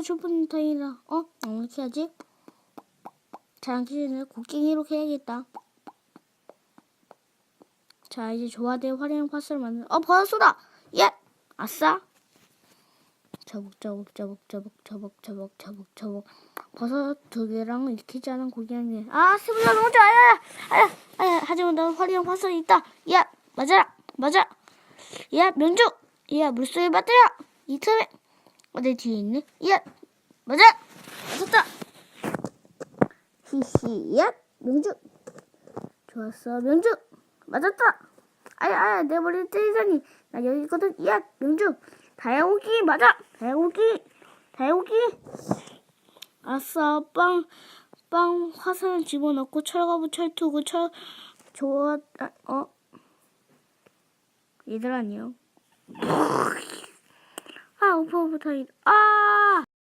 아싸 슈퍼 타이다. 어? 어떻게 하지? 장기는 곡괭이로 해야겠다. 자 이제 조화된 화려한 파스를 만든. 어 버섯소다. 예. 아싸. 저벅저벅 저벅저벅 저벅 저벅 저벅 저벅 버섯 두 개랑 익히지 않은 고기 한 개. 아 스물라 너무 좋아. 아야 아야 아야. 하지만 나 화려한 파스가 있다. 야 맞아라 맞아. 야 면주. 야 물속에 빠뜨려. 이 틈에 어내 뒤에 있네. 야 맞아. 맞았다. 히히 야 명주. 좋았어 명주. 맞았다. 아야 아야 내 머리를 때리다니. 나 여기 있거든. 야 명주. 다야오기 맞아. 다야오기. 다야오기. 아싸 빵. 빵 화살을 집어넣고 철가부 철투고 철 좋아 아, 어 얘들 아 오빠 오빠 다이 아